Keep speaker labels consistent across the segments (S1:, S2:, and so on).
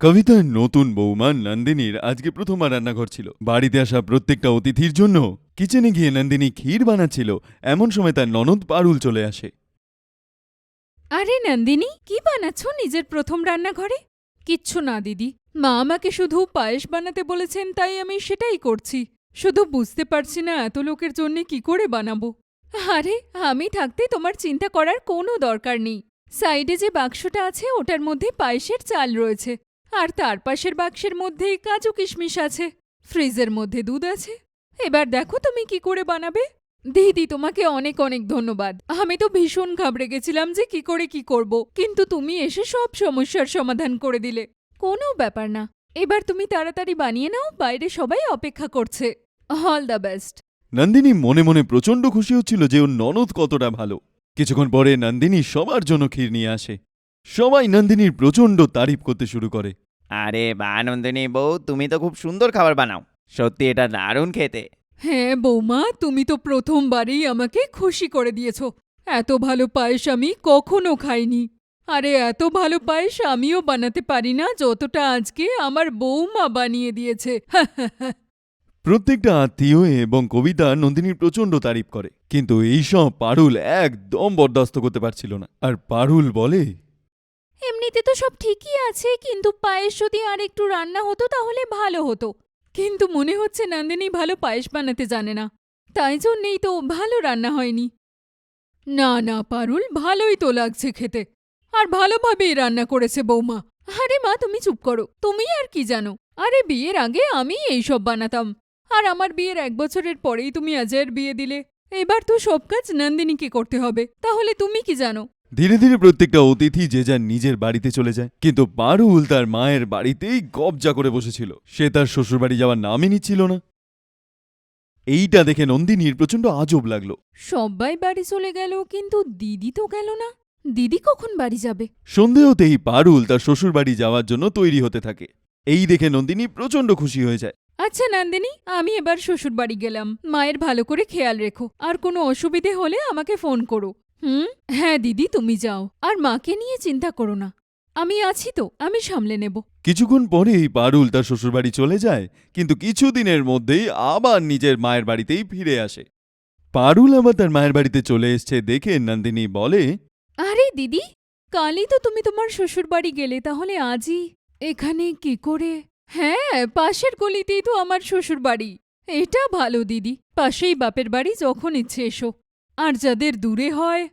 S1: কবিতার নতুন বৌমা নন্দিনীর আজকে প্রথমবার রান্নাঘর ছিল। বাড়িতে আসা প্রত্যেকটা অতিথির জন্য কিচেনে গিয়ে নন্দিনী ক্ষীর বানাচ্ছিল। এমন সময় তার ননদ পারুল চলে আসে।
S2: আরে নন্দিনী, কি বানাচ্ছ নিজের প্রথম রান্নাঘরে? কিচ্ছু না, দিদি। মা আমাকে শুধু পায়েস বানাতে বলেছেন, তাই আমি সেটাই করছি। শুধু বুঝতে পারছি না এত লোকের জন্য কি করে বানাবো। আরে, আমি থাকতে তোমার চিন্তা করার কোনো দরকার নেই। সাইডে যে বাক্সটা আছে, ওটার মধ্যে পায়েসের চাল রয়েছে। আর তার পাশের বাক্সের মধ্যেই কাজু কিশমিশ আছে। ফ্রিজের মধ্যে দুধ আছে। এবার দেখো তুমি কি করে বানাবে। দিদি তোমাকে অনেক অনেক ধন্যবাদ। আমি তো ভীষণ ঘাবড়ে গেছিলাম যে কি করে কি করব, কিন্তু তুমি এসে সব সমস্যার সমাধান করে দিলে। কোনো ব্যাপার না। এবার তুমি তাড়াতাড়ি বানিয়ে নাও, বাইরে সবাই অপেক্ষা করছে। অল দ্য বেস্ট
S1: নন্দিনী মনে মনে প্রচণ্ড খুশি হচ্ছিল যে ওর ননদ কতটা ভালো। কিছুক্ষণ পরে নন্দিনী সবার জন্য ক্ষীর নিয়ে আসে। সবাই নন্দিনীর প্রচণ্ড তারিফ করতে শুরু করে।
S3: আরে বা নন্দিনী বউ তুমি তো খুব সুন্দর খাবার বানাও। সত্যি এটা দারুণ খেতে।
S2: হ্যাঁ বৌমা তুমি তো প্রথমবারই আমাকে খুশি করে দিয়েছ। এত ভালো পায়েস আমি কখনো খাইনি। আরে এত ভালো পায়েস আমিও বানাতে পারি না যতটা আজকে আমার বৌমা বানিয়ে দিয়েছে।
S1: প্রত্যেকটা আত্মীয় এবং কবিতা নন্দিনীর প্রচণ্ড তারিফ করে। কিন্তু এইসব পারুল একদম বরদাস্ত করতে পারছিল না। আর পারুল বলে
S2: এমনিতে তো সব ঠিকই আছে, কিন্তু পায়েস যদি আর একটু রান্না হতো তাহলে ভালো হতো। কিন্তু মনে হচ্ছে নন্দিনী ভালো পায়েস বানাতে জানে না। তাই জন্যেই তো ভালো রান্না হয়নি। না না, পারুল, ভালোই তো লাগছে খেতে। আর ভালোভাবেই রান্না করেছে বৌমা। আরে মা, তুমি চুপ করো। তুমি আর কি জানো? আরে বিয়ের আগে আমি এইসব বানাতাম। আর আমার বিয়ের এক বছরের পরেই তুমি অজয়ের বিয়ে দিলে। এবার তো সব কাজ নন্দিনীকে করতে হবে। তাহলে তুমি কি জানো?
S1: ধীরে ধীরে প্রত্যেকটা অতিথি যে যার নিজের বাড়িতে চলে যায়। কিন্তু পারুল তার মায়ের বাড়িতেই গবজা করে বসেছিল। সে তার শ্বশুরবাড়ি যাওয়ার নামই নিচ্ছিল না। এইটা দেখে নন্দিনীর প্রচণ্ড আজব লাগল।
S2: সবাই বাড়ি চলে গেল কিন্তু দিদি তো গেল না। দিদি কখন বাড়ি যাবে?
S1: সন্ধে হতেই পারুল তার শ্বশুরবাড়ি যাওয়ার জন্য তৈরি হতে থাকে। এই দেখে নন্দিনী প্রচণ্ড খুশি হয়ে যায়।
S2: আচ্ছা নন্দিনী আমি এবার শ্বশুর বাড়ি গেলাম। মায়ের ভালো করে খেয়াল রেখো। আর কোনো অসুবিধে হলে আমাকে ফোন করো। হুম? হ্যাঁ দিদি তুমি যাও। আর মাকে নিয়ে চিন্তা করো না। আমি আছি তো আমি সামলে নেব।
S1: কিছুক্ষণ পরেই পারুল তার শ্বশুরবাড়ি চলে যায় কিন্তু কিছুদিনের মধ্যেই আবার নিজের মায়ের বাড়িতেই ফিরে আসে। পারুল আবার তার মায়ের বাড়িতে চলে এসছে দেখে নন্দিনী বলে
S2: আরে দিদি কালই তো তুমি তোমার শ্বশুর বাড়ি গেলে তাহলে আজই। এখানে কি করে? হ্যাঁ পাশের গলিতেই তো আমার শ্বশুর বাড়ি এটা ভালো দিদি। পাশেই বাপের বাড়ি যখন ইচ্ছে এসো। আর যাদের দূরে হয়,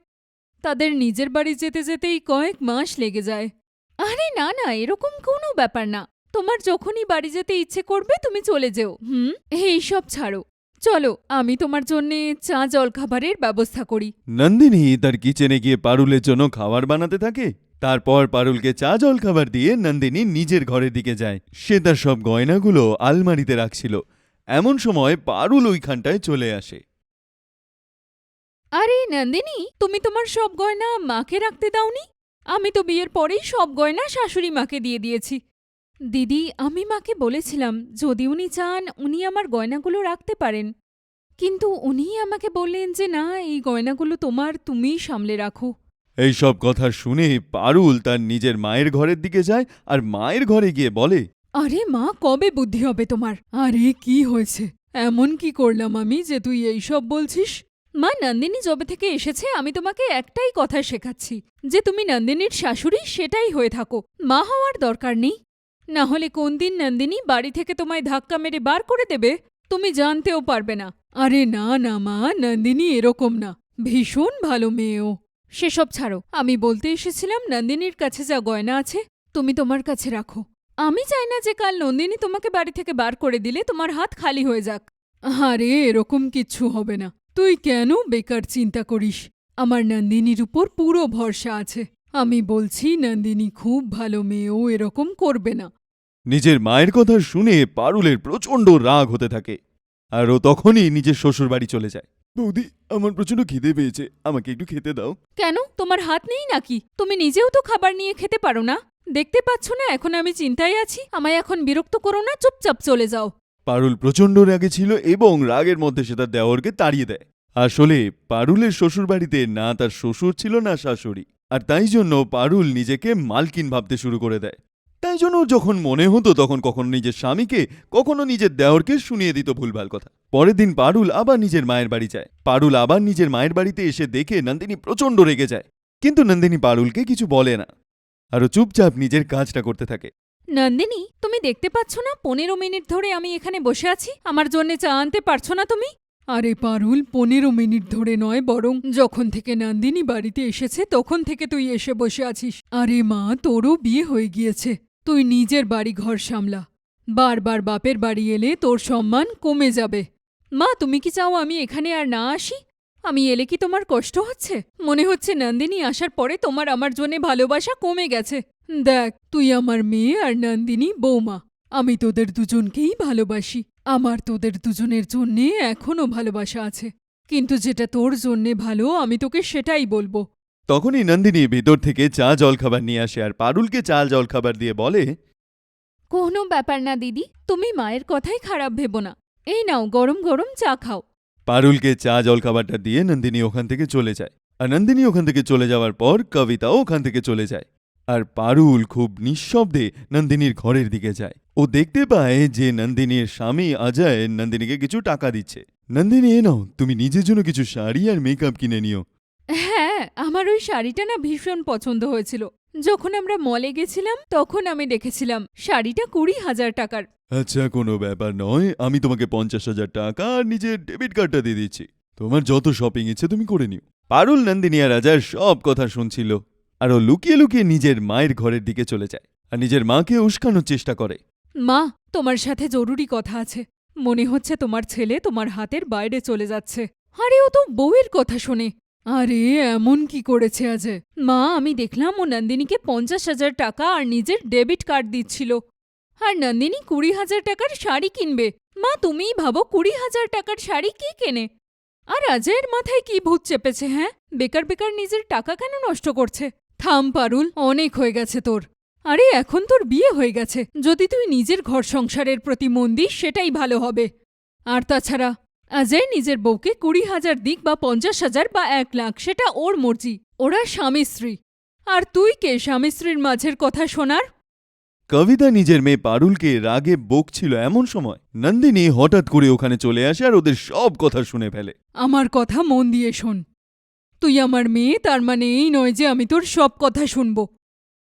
S2: তাদের নিজের বাড়ি যেতে যেতেই কয়েক মাস লেগে যায়। আরে না না, এরকম কোনো ব্যাপার না। তোমার যখনই বাড়ি যেতে ইচ্ছে করবে, তুমি চলে যেও, হুম? এইসব ছাড়ো। চলো, আমি তোমার জন্যে চা জলখাবারের ব্যবস্থা করি।
S1: নন্দিনী তার কিচেনে গিয়ে পারুলের জন্য খাবার বানাতে থাকে। তারপর পারুলকে চা জল খাবার দিয়ে নন্দিনী নিজের ঘরের দিকে যায়। সে তার সব গয়নাগুলো আলমারিতে রাখছিল। এমন সময় পারুল ওইখানটায় চলে আসে।
S2: আরে নন্দিনী তুমি তোমার সব গয়না মাকে রাখতে দাওনি? আমি তো বিয়ের পরেই সব গয়না শাশুড়ি মাকে দিয়ে দিয়েছি। দিদি আমি মাকে বলেছিলাম যদি উনি চান উনি আমার গয়নাগুলো রাখতে পারেন। কিন্তু উনি আমাকে বললেন যে না এই গয়নাগুলো তোমার তুমিই সামলে রাখো।
S1: এই সব কথা শুনে পারুল তার নিজের মায়ের ঘরের দিকে যায় আর মায়ের ঘরে গিয়ে বলে
S2: আরে মা কবে বুদ্ধি হবে তোমার? আরে কি হয়েছে? এমন কি করলাম আমি যে তুই এইসব বলছিস? মা, নন্দিনী যবে থেকে এসেছে, আমি তোমাকে একটাই কথা শেখাচ্ছি, যে তুমি নন্দিনীর শাশুড়ি সেটাই হয়ে থাকো। মা হওয়ার দরকার নেই। না হলে কোন দিন নন্দিনী বাড়ি থেকে তোমায় ধাক্কা মেরে বার করে দেবে, তুমি জানতেও পারবে না। আরে না না মা, নন্দিনী এরকম না। ভীষণ ভালো মেয়েও। সেসব ছাড়ো, আমি বলতে এসেছিলাম নন্দিনীর কাছে যা গয়না আছে, তুমি তোমার কাছে রাখো। আমি চাই না যে কাল নন্দিনী তোমাকে বাড়ি থেকে বার করে দিলে তোমার হাত খালি হয়ে যাক। আরে এরকম কিচ্ছু হবে না। তুই কেন বেকার চিন্তা করিস? আমার নন্দিনীর উপর পুরো ভরসা আছে। আমি বলছি নন্দিনী খুব ভালো মেয়েও এরকম করবে না।
S1: নিজের মায়ের কথা শুনে পারুলের প্রচণ্ড রাগ হতে থাকে আর ও তখনই নিজের শ্বশুরবাড়ি চলে যায়। বৌদি আমার প্রচণ্ড খিদে পেয়েছে আমাকে একটু খেতে দাও।
S2: কেন? তোমার হাত নেই নাকি? তুমি নিজেও তো খাবার নিয়ে খেতে পারো না। দেখতে পাচ্ছ না এখন আমি চিন্তায় আছি। আমায় এখন বিরক্ত করো না চুপচাপ চলে যাও।
S1: পারুল প্রচণ্ড রাগে ছিল এবং রাগের মধ্যে সে তার দেওরকে তাড়িয়ে দেয়। আসলে পারুলের শ্বশুরবাড়িতে না তার শ্বশুর ছিল না শাশুড়ি, আর তাই জন্য পারুল নিজেকে মালকিন ভাবতে শুরু করে দেয়। তাই জন্য যখন মনে হতো তখন কখনো নিজের স্বামীকে, কখনো নিজের দেওরকে শুনিয়ে দিত ভুলভাল কথা। পরের দিন পারুল আবার নিজের মায়ের বাড়ি যায়। পারুল আবার নিজের মায়ের বাড়িতে এসে দেখে নন্দিনী প্রচণ্ড রেগে যায়। কিন্তু নন্দিনী পারুলকে কিছু বলে না। আরও চুপচাপ নিজের কাজটা করতে থাকে।
S2: নন্দিনী, তুমি দেখতে পাচ্ছ না? পনেরো মিনিট ধরে আমি এখানে বসে আছি। আমার জন্য চা আনতে পারছ না তুমি? আরে পারুল, পনেরো মিনিট ধরে নয় বরং। যখন থেকে নন্দিনী বাড়িতে এসেছে, তখন থেকে তুই এসে বসে আছিস। আরে মা, তোরও বিয়ে হয়ে গিয়েছে। তুই নিজের বাড়ি ঘর সামলা। বারবার বাপের বাড়ি এলে তোর সম্মান কমে যাবে। মা, তুমি কি চাও আমি এখানে আর না আসি? আমি এলে কি তোমার কষ্ট হচ্ছে? মনে হচ্ছে নন্দিনী আসার পরে তোমার আমার জন্যে ভালোবাসা কমে গেছে। দেখ তুই আমার মেয়ে আর নন্দিনী বৌমা। আমি তোদের দুজনকেই ভালোবাসি। আমার তোদের দুজনের জন্যে এখনও ভালোবাসা আছে। কিন্তু যেটা তোর জন্যে ভালো আমি তোকে সেটাই বলব।
S1: তখনই নন্দিনী ভিতর থেকে চা জলখাবার নিয়ে আসে আর পারুলকে চাল জলখাবার দিয়ে বলে
S2: কোনো ব্যাপার না দিদি। তুমি মায়ের কথাই খারাপ ভেবো না। এই নাও গরম গরম চা খাও।
S1: পারুলকে চা জলখাবারটা দিয়ে নন্দিনী ওখান থেকে চলে যায়। আর নন্দিনী ওখান থেকে চলে যাওয়ার পর কবিতাও ওখান থেকে চলে যায়। আর পারুল খুব নিঃশব্দে নন্দিনীর ঘরের দিকে যায়। ও দেখতে পায় যে নন্দিনীর স্বামী অজয় নন্দিনীকে কিছু টাকা দিচ্ছে। নন্দিনী এ নাও তুমি নিজের জন্য কিছু শাড়ি আর মেকআপ কিনে নিও।
S2: হ্যাঁ আমার ওই শাড়িটা না ভীষণ পছন্দ হয়েছিল। যখন আমরা মলে গেছিলাম তখন আমি দেখেছিলাম শাড়িটা কুড়ি হাজার টাকার।
S1: আচ্ছা কোনো ব্যাপার নয় আমি তোমাকে পঞ্চাশ হাজার টাকা আর নিজের ডেবিট কার্ডটা দিয়ে দিচ্ছি। তোমার যত শপিং ইচ্ছে তুমি করে নিও। পারুল নন্দিনী আর রাজার সব কথা শুনছিল। আর ও লুকিয়ে লুকিয়ে নিজের মায়ের ঘরের দিকে চলে যায় আর নিজের মাকে উস্কানোর চেষ্টা করে।
S2: মা, তোমার সাথে জরুরি কথা আছে। মনে হচ্ছে তোমার ছেলে তোমার হাতের বাইরে চলে যাচ্ছে। আরে, ও তো বউয়ের কথা শোনে। আরে, এমন কি করেছে আজ? মা, আমি দেখলাম ও নন্দিনীকে পঞ্চাশ হাজার টাকা আর নিজের ডেবিট কার্ড দিচ্ছিল। আর নন্দিনী কুড়ি হাজার টাকার শাড়ি কিনবে। মা, তুমিই ভাবো কুড়ি হাজার টাকার শাড়ি কি কেনে? আর অজয়ের মাথায় কি ভূত চেপেছে হ্যাঁ? বেকার বেকার নিজের টাকা কেন নষ্ট করছে? থাম পারুল অনেক হয়ে গেছে তোর। আরে এখন তোর বিয়ে হয়ে গেছে। যদি তুই নিজের ঘর সংসারের প্রতি মন দিস সেটাই ভালো হবে। আর তাছাড়া অজয় নিজের বউকে কুড়ি হাজার দিক বা পঞ্চাশ হাজার বা এক লাখ সেটা ওর মর্জি। ওরা স্বামী স্ত্রী। আর তুই কে স্বামী স্ত্রীর মাঝের কথা শোনার?
S1: কবিতা নিজের মেয়ে পারুলকে রাগে বকছিল এমন সময়। নন্দিনী হঠাৎ করে ওখানে চলে আসে আর ওদের সব কথা শুনে ফেলে।
S2: আমার কথা মন দিয়ে শোন। তুই আমার মেয়ে, তার মানে এই নয় যে আমি তোর সব কথা শুনব।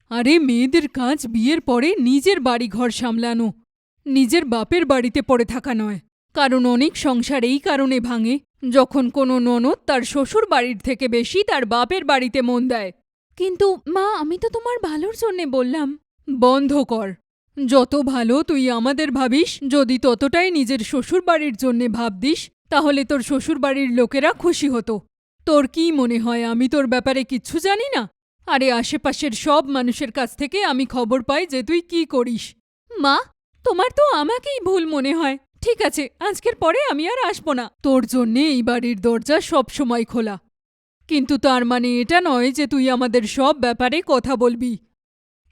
S2: আরে, মেয়েদের কাজ বিয়ের পরে নিজের বাড়ি ঘর সামলানো। নিজের বাপের বাড়িতে পড়ে থাকা নয়। কারণ অনেক সংসার এই কারণে ভাঙে, যখন কোনো ননদ তার শ্বশুর বাড়ির থেকে বেশি তার বাপের বাড়িতে মন দেয়। কিন্তু মা, আমি তো তোমার ভালোর জন্যে বললাম। বন্ধ কর। যত ভালো তুই আমাদের ভাবিস, যদি ততটাই নিজের শ্বশুর বাড়ির জন্যে ভাবদিস, তাহলে তোর শ্বশুরবাড়ির লোকেরা খুশি হতো। তোর কি মনে হয়, আমি তোর ব্যাপারে কিচ্ছু জানি না? আরে, আশেপাশের সব মানুষের কাছ থেকে আমি খবর পাই যে তুই কি করিস। মা, তোমার তো আমাকেই ভুল মনে হয়। ঠিক আছে, আজকের পরে আমি আর আসব না। তোর জন্যে এই বাড়ির দরজা সব সময় খোলা। কিন্তু তার মানে এটা নয় যে তুই আমাদের সব ব্যাপারে কথা বলবি।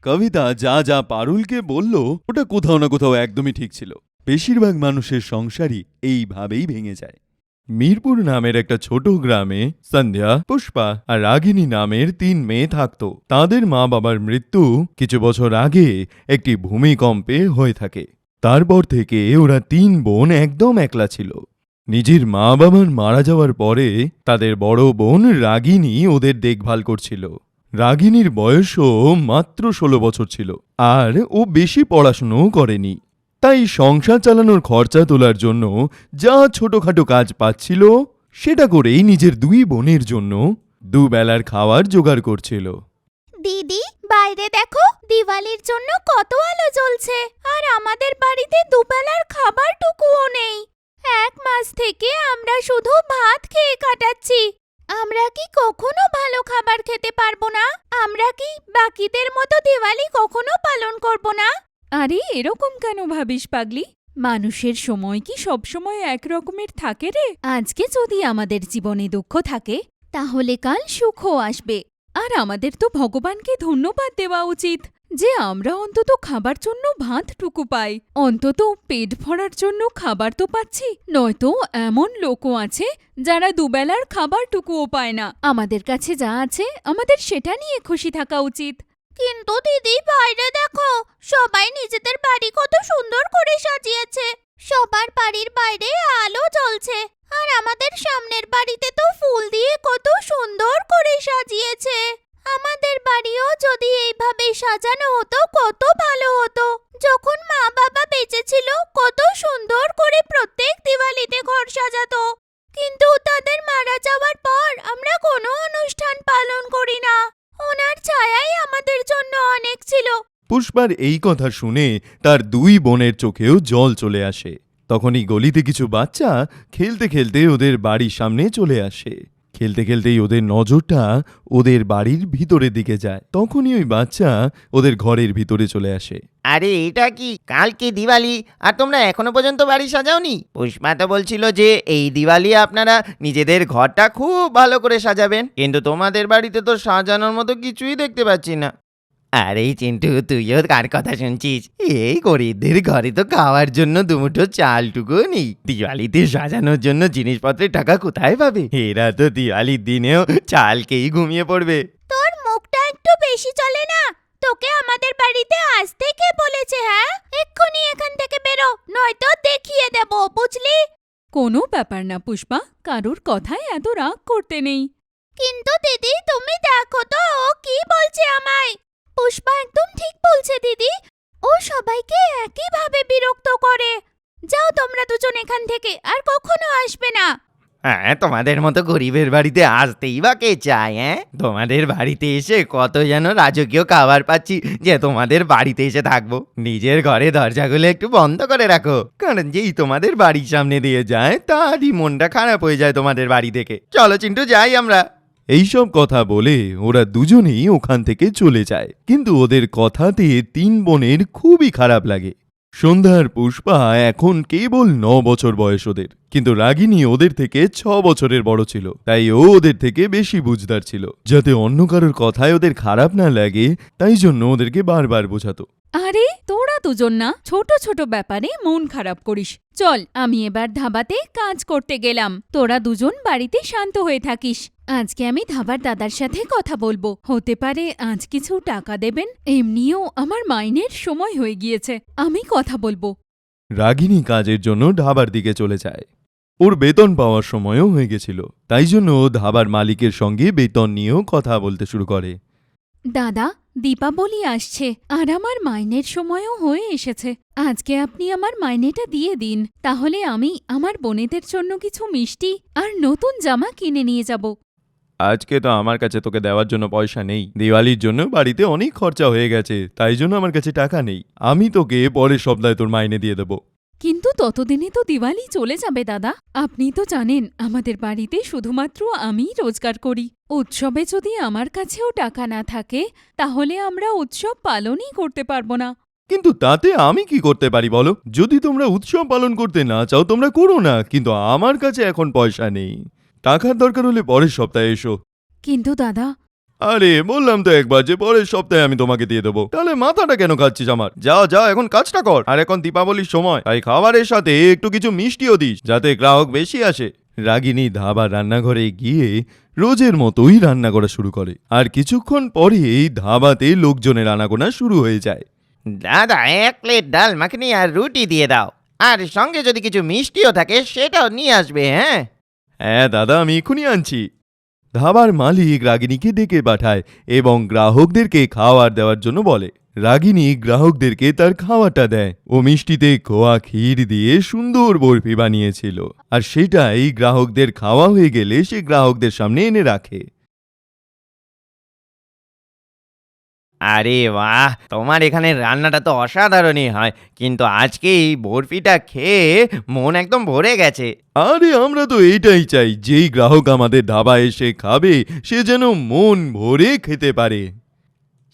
S1: কবিতা যা যা পারুলকে বলল, ওটা কোথাও না কোথাও একদমই ঠিক ছিল। বেশিরভাগ মানুষের সংসারই এইভাবেই ভেঙে যায়। মিরপুর নামের একটা ছোট গ্রামে সন্ধ্যা, পুষ্পা আর রাগিনী নামের তিন মেয়ে থাকত। তাদের মা বাবার মৃত্যু কিছু বছর আগে একটি ভূমিকম্পে হয়ে থাকে। তারপর থেকে ওরা তিন বোন একদম একলা ছিল। নিজের মা বাবার মারা যাওয়ার পরে তাদের বড় বোন রাগিনী ওদের দেখভাল করছিল। রাগিনীর বয়সও মাত্র ষোলো বছর ছিল আর ও বেশি পড়াশুনোও করেনি। তাই সংসার চালানোর খরচা তোলার জন্য যা ছোটখাটো কাজ পাচ্ছিল, সেটা করেই নিজের দুই বোনের জন্য দুবেলার খাওয়ার জোগাড় করছিল।
S4: দিদি, বাইরে দেখো, দিওয়ালির জন্য কত আলো জ্বলছে, আর আমাদের বাড়িতে দুবেলার খাবারটুকুও নেই। এক মাস থেকে আমরা শুধু ভাত খেয়ে কাটাচ্ছি। আমরা কি কখনো ভালো খাবার খেতে পারব না? আমরা কি বাকিদের মতো দিওয়ালি কখনো পালন করব না?
S2: আরে, এরকম কেন ভাবিস পাগলি? মানুষের সময় কি সবসময় এক রকমের থাকে রে? আজকে যদি আমাদের জীবনে দুঃখ থাকে, তাহলে কাল সুখও আসবে। আর আমাদের তো ভগবানকে ধন্যবাদ দেওয়া উচিত, যে আমরা অন্তত খাবার জন্য ভাতটুকু পাই। অন্তত পেট ভরার জন্য খাবার তো পাচ্ছি, নয়তো এমন লোকও আছে, যারা দুবেলার খাবারটুকুও পায় না। আমাদের কাছে যা আছে, আমাদের সেটা নিয়ে খুশি থাকা উচিত।
S4: কিন্তু দিদি, বাইরে দেখো। সবাই নিজেদের বাড়ি কত সুন্দর করে সাজিয়েছে। সবার বাড়ির বাইরে আলো জ্বলছে। আর আমাদের সামনের বাড়িতে তো ফুল দিয়ে কত সুন্দর করে সাজিয়েছে। আমাদের বাড়িও যদি এইভাবে সাজানো হতো, কত ভালো হতো। যখন মা বাবা বেঁচে ছিল কত সুন্দর করে প্রত্যেক দিওয়ালিতে ঘর সাজাতো। কিন্তু তাদের মারা যাওয়ার পর আমরা কোনো অনুষ্ঠান পালন করি না। ওনার ছায়াই আমাদের জন্য অনেক ছিল।
S1: পুষ্পার এই কথা শুনে তার দুই বোনের চোখেও জল চলে আসে। তখনই গলিতে কিছু বাচ্চা খেলতে খেলতে ওদের বাড়ির সামনে চলে আসে। খেলতে খেলতেই ওদের নজরটা ওদের বাড়ির ভিতরের দিকে যায়। তখনই ওই বাচ্চা ওদের ঘরের ভিতরে চলে আসে।
S3: আরে, এটা কি? কালকে দিওয়ালি। আর তোমরা এখনও পর্যন্ত বাড়ি সাজাওনি? পুষ্পা তো বলছিল যে এই দিওয়ালি আপনারা নিজেদের ঘরটা খুব ভালো করে সাজাবেন। কিন্তু তোমাদের বাড়িতে তো সাজানোর মতো কিছুই দেখতে পাচ্ছি না। আরে, চিন্টু, তুইও কার কথা শুনছিস? এই গরিবদের ঘরে তো খাওয়ার জন্য দুমুঠো চালটুকু নেই। দিওয়ালিতে সাজানোর জন্য জিনিসপত্রের টাকা কোথায় পাবে? এরা তো দিওয়ালির দিনেও চালকেই ঘুমিয়ে পড়বে।
S4: তোর মুখটা একটু বেশি চলে না? তোকে আমাদের বাড়িতে আসতে কে বলেছে হ্যাঁ? এক্ষুনি এখান থেকে বেরো নয়তো দেখিয়ে দেব বুঝলি?
S2: কোনো ব্যাপার না পুষ্পা কারোর কথায় এত রাগ করতে নেই।
S4: কিন্তু দিদি তুমি দেখো তো ও কি বলছে আমায়? পুষ্পা একদম ঠিক বলছে দিদি। ও সবাইকে একইভাবে বিরক্ত করে। যাও তোমরা দুজন এখান থেকে আর কখনো আসবে না।
S3: হ্যাঁ তোমাদের মতো গরিবের বাড়িতে আসতেই বা কে চায় হ্যাঁ? তোমাদের বাড়িতে এসে কত যেন রাজকীয় খাবার পাচ্ছি যে তোমাদের বাড়িতে এসে থাকব। নিজের ঘরে দরজাগুলো একটু বন্ধ করে রাখো। কারণ যেই তোমাদের বাড়ির সামনে দিয়ে যায়, তারই মনটা খারাপ হয়ে যায় তোমাদের বাড়ি থেকে। চলো চিন্টু, যাই আমরা।
S1: এইসব কথা বলে ওরা দুজনেই ওখান থেকে চলে যায়। কিন্তু ওদের কথাতে তিন বোনের খুবই খারাপ লাগে। সন্ধ্যার পুষ্পা এখন কেবল ন বছর বয়স ওদের। কিন্তু রাগিনী ওদের থেকে ছ বছরের বড় ছিল। তাই ও ওদের থেকে বেশি বুঝদার ছিল। যাতে অন্য কারোর কথায় ওদের খারাপ না লাগে, তাই জন্য ওদেরকে বারবার বোঝাতো।
S2: আরে, তোরা দুজন না, ছোট ছোট ব্যাপারে মন খারাপ করিস। চল, আমি এবার ধাবাতে কাজ করতে গেলাম। তোরা দুজন বাড়িতে শান্ত হয়ে থাকিস। আজকে আমি ধাবার দাদার সাথে কথা বলব। হতে পারে আজ কিছু টাকা দেবেন এমনিও আমার মাইনের সময় হয়ে গিয়েছে আমি কথা বলব।
S1: রাগিনী কাজের জন্য ধাবার দিকে চলে যায়। ওর বেতন পাওয়ার সময়ও হয়ে গেছিল তাই জন্য ও ধাবার মালিকের সঙ্গে বেতন নিয়েও কথা বলতে শুরু করে।
S2: দাদা দীপাবলি আসছে আর আমার মাইনের সময়ও হয়ে এসেছে। আজকে আপনি আমার মাইনেটা দিয়ে দিন তাহলে আমি আমার বোনেদের জন্য কিছু মিষ্টি আর নতুন জামা কিনে নিয়ে যাব।
S1: আজকে তো আমার কাছে তোকে দেওয়ার জন্য পয়সা নেই। দিওয়ালির জন্য বাড়িতে অনেক খরচা হয়ে গেছে তাই জন্য আমার কাছে টাকা নেই। আমি তোকে পরের সপ্তাহে তোর মাইনে দিয়ে দেবো।
S2: কিন্তু ততদিনে তো দিওয়ালি চলে যাবে দাদা। আপনি তো জানেন আমাদের বাড়িতে শুধুমাত্র আমিই রোজগার করি। উৎসবে যদি আমার কাছেও টাকা না থাকে তাহলে আমরা উৎসব পালনই করতে পারব না।
S1: কিন্তু তাতে আমি কি করতে পারি বলো? যদি তোমরা উৎসব পালন করতে না চাও তোমরা করো না। কিন্তু আমার কাছে এখন পয়সা নেই। টাকার দরকার হলে পরের সপ্তাহে এসো।
S2: কিন্তু দাদা।
S1: আরে বললাম তো একবার যে পরের সপ্তাহে আমি তোমাকে দিয়ে দেবো। তাহলে মাথাটা কেন খাচ্ছিস আমার? যা যা এখন কাজটা কর। আর এখন দীপাবলির সময়। তাই খাবারের সাথে একটু কিছু মিষ্টিও দিস যাতে গ্রাহক বেশি আসে। রাগিনী ধাবার রান্নাঘরে গিয়ে রোজের মতোই রান্না করা শুরু করে। আর কিছুক্ষণ পরেই ধাবাতে লোকজনের আনাগোনা শুরু হয়ে যায়।
S3: দাদা এক প্লেট ডাল মাখনি আর রুটি দিয়ে দাও। আর সঙ্গে যদি কিছু মিষ্টিও থাকে সেটাও নিয়ে আসবে হ্যাঁ?
S1: হ্যাঁ দাদা, আমি এখনই আনছি। ধাবার মালিক রাগিনীকে ডেকে পাঠায় এবং গ্রাহকদেরকে খাওয়ার দেওয়ার জন্য বলে। রাগিনী গ্রাহকদেরকে তার খাওয়াটা দেয় ও মিষ্টিতে খোয়া ক্ষীর দিয়ে সুন্দর বরফি বানিয়েছিল। আর সেটাই গ্রাহকদের খাওয়া হয়ে গেলে সে গ্রাহকদের সামনে এনে রাখে।
S3: আরে বাহ, তোমার এখানে রান্নাটা তো অসাধারণই হয়, কিন্তু আজকে এই বরফিটা খেয়ে মন একদম ভরে গেছে।
S1: আরে আমরা তো এইটাই চাই, যেই গ্রাহক আমাদের ধাবা এসে খাবে, সে যেন মন ভরে খেতে পারে।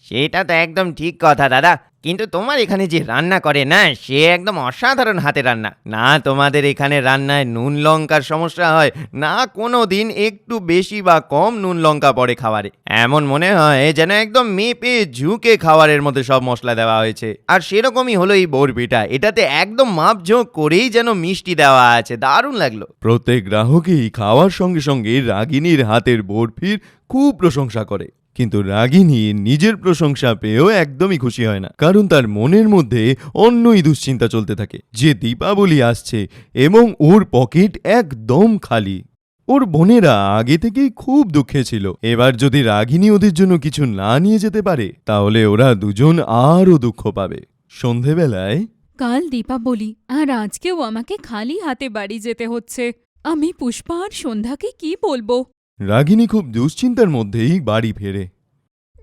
S3: সেটা তো একদম ঠিক কথা, দাদা। কিন্তু তোমার এখানে যে রান্না করে না, সে একদম অসাধারণ হাতে রান্না। না তোমাদের এখানে রান্নায় নুন লঙ্কার সমস্যা হয়, না কোনো দিন একটু বেশি বা কম নুন লঙ্কা পড়ে খাবারে। এমন মনে হয় যেন একদম মেপে ঝুঁকে খাবারের মধ্যে সব মশলা দেওয়া হয়েছে। আর সেরকমই হলো এই বরফিটা এটাতে একদম মাপঝোঁক করেই যেন মিষ্টি দেওয়া আছে। দারুণ লাগল।
S1: প্রত্যেক গ্রাহকই খাওয়ার সঙ্গে সঙ্গে রাগিনীর হাতের বরফির খুব প্রশংসা করে। কিন্তু রাগিনী নিজের প্রশংসা পেয়েও একদমই খুশি হয় না। কারণ তার মনের মধ্যে অন্যই দুশ্চিন্তা চলতে থাকে। যে দীপাবলি আসছে এবং ওর পকেট একদম খালি। ওর বোনেরা আগে থেকেই খুব দুঃখে ছিল। এবার যদি রাগিনী ওদের জন্য কিছু না নিয়ে যেতে পারে, তাহলে ওরা দুজন আরও দুঃখ পাবে। সন্ধেবেলায়
S2: কাল দীপাবলি, আর আজকেও আমাকে খালি হাতে বাড়ি যেতে হচ্ছে। আমি পুষ্পা আর সন্ধ্যাকে কি বলব?
S1: রাগিনী খুব দুশ্চিন্তার মধ্যেই বাড়ি ফেরে।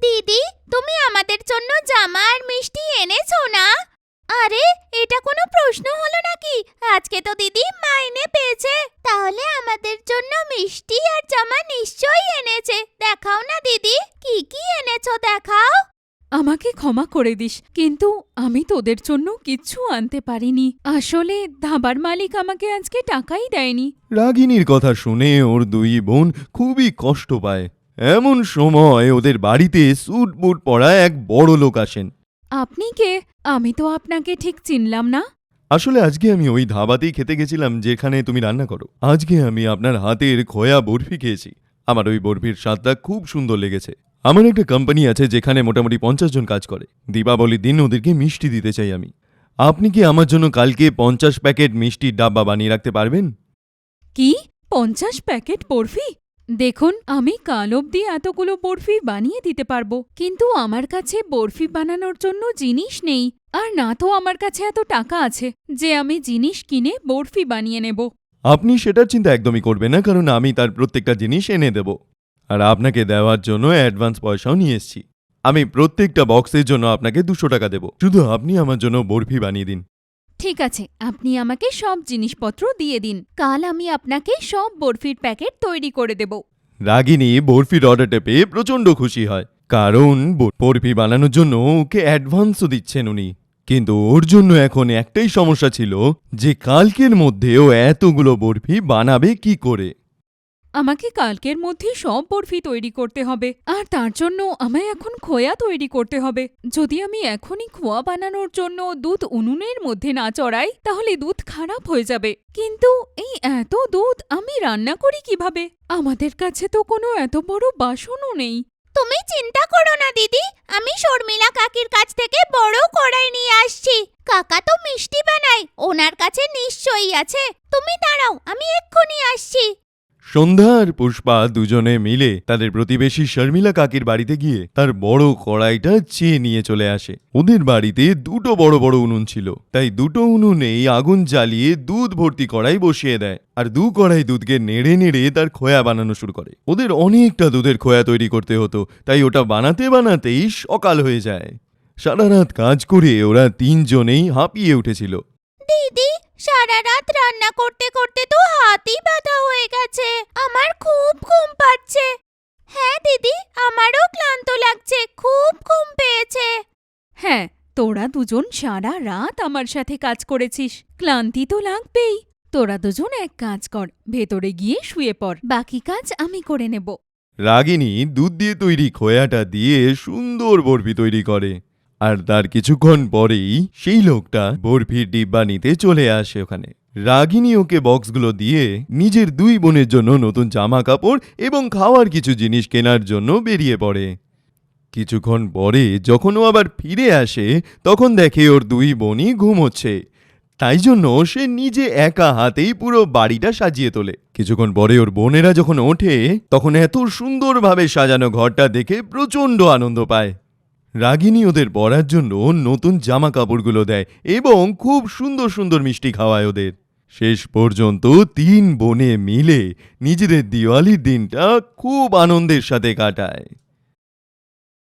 S4: দিদি, তুমি আমাদের জন্য জামা আর মিষ্টি এনেছো না? আরে, এটা কোনো প্রশ্ন হলো নাকি? আজকে তো দিদি মাইনে পেয়েছে। তাহলে আমাদের জন্য মিষ্টি আর জামা নিশ্চয়ই এনেছে। দেখাও না দিদি, কি কি এনেছো দেখাও।
S2: আমাকে ক্ষমা করে দিস কিন্তু আমি তোদের জন্য কিচ্ছু আনতে পারিনি। আসলে ধাবার মালিক আমাকে আজকে টাকাই দেয়নি।
S1: রাগিনীর কথা শুনে ওর দুই বোন খুবই কষ্ট পায়। এমন সময় ওদের বাড়িতে স্যুট বুট পরা এক বড় লোক আসেন।
S2: আপনি কে? আমি তো আপনাকে ঠিক চিনলাম না।
S1: আসলে আজকে আমি ওই ধাবাতেই খেতে গেছিলাম যেখানে তুমি রান্না করো। আজকে আমি আপনার হাতের খোয়া বরফি খেয়েছি। আমার ওই বরফির স্বাদটা খুব সুন্দর লেগেছে। আমার একটা কোম্পানি আছে যেখানে মোটামুটি পঞ্চাশ জন কাজ করে। দীপাবলির দিন ওদেরকে মিষ্টি দিতে চাই আমি। আপনি কি আমার জন্য কালকে পঞ্চাশ প্যাকেট মিষ্টির ডাব্বা বানিয়ে রাখতে পারবেন?
S2: কি? পঞ্চাশ প্যাকেট বরফি? দেখুন আমি কাল অবধি এতগুলো বরফি বানিয়ে দিতে পারব। কিন্তু আমার কাছে বরফি বানানোর জন্য জিনিস নেই। আর না তো আমার কাছে এত টাকা আছে যে আমি জিনিস কিনে বরফি বানিয়ে নেব।
S1: আপনি সেটার চিন্তা একদমই করবেন না কারণ আমি তার প্রত্যেকটা জিনিস এনে দেব। আর আপনাকে দেওয়ার জন্য অ্যাডভান্স পয়সাও নিয়ে এসেছি। আমি প্রত্যেকটা বক্সের জন্য আপনাকে দুশো টাকা দেব। শুধু আপনি আমার জন্য বরফি বানিয়ে দিন।
S2: ঠিক আছে আপনি আমাকে সব জিনিসপত্র দিয়ে দিন। কাল আমি আপনাকে সব বরফির প্যাকেট তৈরি করে দেব।
S1: রাগিনী বরফির অর্ডারটা পেয়ে প্রচণ্ড খুশি হয়। কারণ বরফি বানানোর জন্য ওকে অ্যাডভান্সও দিচ্ছেন উনি। কিন্তু ওর জন্য এখন একটাই সমস্যা ছিল যে কালকের মধ্যে ও এতগুলো বরফি বানাবে কি করে?
S2: আমাকে কালকের মধ্যে সব বরফি তৈরি করতে হবে। আর তার জন্য আমায় এখন খোয়া তৈরি করতে হবে। যদি আমি এখনই খোয়া বানানোর জন্য দুধ উনুনের মধ্যে না চড়াই, তাহলে দুধ খারাপ হয়ে যাবে। কিন্তু এই এত দুধ আমি রান্না করি কীভাবে? আমাদের কাছে তো কোনো এত বড় বাসনও নেই।
S4: তুমি চিন্তা করো না, দিদি। আমি শর্মিলা কাকির কাছ থেকে বড় কড়াই নিয়ে আসছি। কাকা তো মিষ্টি বানায়, ওনার কাছে নিশ্চয়ই আছে। তুমি দাঁড়াও, আমি এক্ষুনি আসছি।
S1: সন্ধ্যা আর পুষ্পা দুজনে মিলে তাদের প্রতিবেশী শর্মিলা কাকির বাড়িতে গিয়ে তার বড় কড়াইটা চেয়ে নিয়ে চলে আসে। ওদের বাড়িতে দুটো বড় বড় উনুন ছিল। তাই দুটো উনুনেই আগুন জ্বালিয়ে দুধ ভর্তি কড়াই বসিয়ে দেয় আর দু কড়াই দুধকে নেড়ে নেড়ে তার খোয়া বানানো শুরু করে। ওদের অনেকটা দুধের খোয়া তৈরি করতে হতো, তাই ওটা বানাতে বানাতেই সকাল হয়ে যায়। সারা রাত কাজ করে ওরা তিনজনেই হাঁপিয়ে উঠেছিল।
S4: দিদি সারা রাত রান্না করতে করতে তো হাতই ব্যথা হয়ে গেছে। আমার খুব ঘুম পাচ্ছে। হ্যাঁ দিদি আমারও ক্লান্ত লাগছে। খুব ঘুম পেয়েছে।
S2: হ্যাঁ তোরা দুজন সারা রাত আমার সাথে কাজ করেছিস। ক্লান্তি তো লাগবেই। তোরা দুজন এক কাজ কর ভেতরে গিয়ে শুয়ে পড়। বাকি কাজ আমি করে নেব।
S1: রাগিনী দুধ দিয়ে তৈরি খোয়াটা দিয়ে সুন্দর বরফি তৈরি করে। আর তার কিছুক্ষণ পরেই সেই লোকটা বরফির ডিব্বা নিতে চলে আসে ওখানে। রাগিনী ওকে বক্সগুলো দিয়ে নিজের দুই বোনের জন্য নতুন জামা কাপড় এবং খাওয়ার কিছু জিনিস কেনার জন্য বেরিয়ে পড়ে। কিছুক্ষণ পরে যখন ও আবার ফিরে আসে, তখন দেখে ওর দুই বোনই ঘুমোচ্ছে তাই জন্য সে নিজে একা হাতেই পুরো বাড়িটা সাজিয়ে তোলে। কিছুক্ষণ পরে ওর বোনেরা যখন ওঠে, তখন এত সুন্দরভাবে সাজানো ঘরটা দেখে প্রচণ্ড আনন্দ পায়। রাগিনী ওদের পড়ার জন্য নতুন জামা কাপড়গুলো দেয় এবং খুব সুন্দর সুন্দর মিষ্টি খাওয়ায় ওদের। শেষ পর্যন্ত তিন বোনে মিলে নিজেদের দিওয়ালির দিনটা খুব আনন্দের সাথে কাটায়।